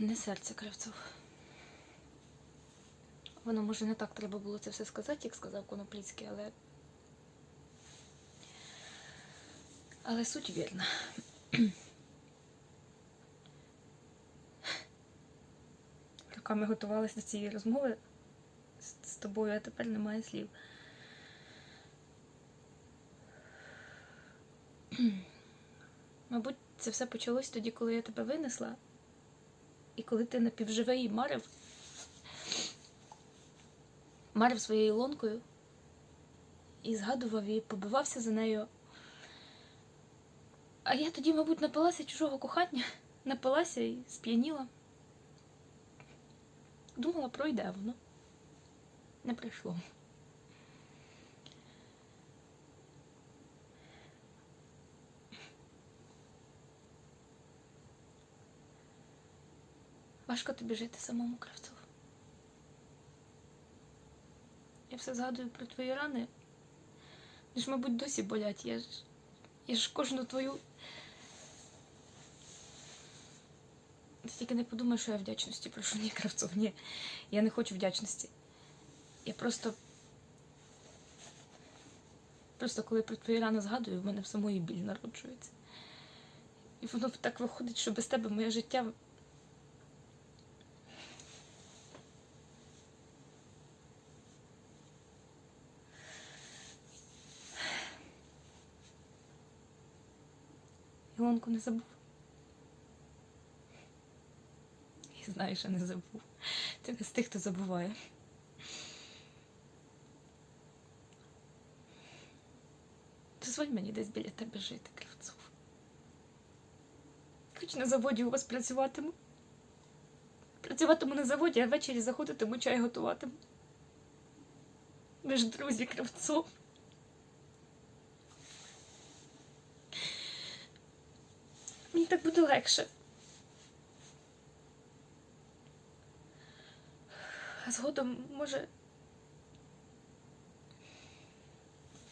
Не серце кривцов. Воно може не так треба було це все сказати, як сказав Конопліцький, але. Але суть вірна. Роками готувалася до цієї розмови з тобою, а тепер немає слів. Мабуть, це все почалось тоді, коли я тебе винесла, і коли ти напівживий марив, марив своєю лонкою і згадував і побивався за нею. А я тоді, мабуть, напилася чужого кохання, напилася і сп'яніла. Думала, пройде воно. Не прийшло. Важко тобі жити самому Кравцову. Я все згадую про твої рани. Вони ж, мабуть, досі болять. Я ж, я ж кожну твою. Ти тільки не подумай, що я вдячності прошу. Ні, Кравцов, ні. Я не хочу вдячності. Я просто. Просто коли про твої рани згадую, в мене в самої біль народжується. І воно так виходить, що без тебе моє життя Ілонку не забув. І знаю, що не забув. Ти не з тих, хто забуває. Дозволь мені десь біля тебе жити, Кривцов. Хоч на заводі у вас працюватиму. Працюватиму на заводі, а ввечері заходитиму чай готуватиму. Ми ж друзі Кравцов. Так буде легше. А згодом, може,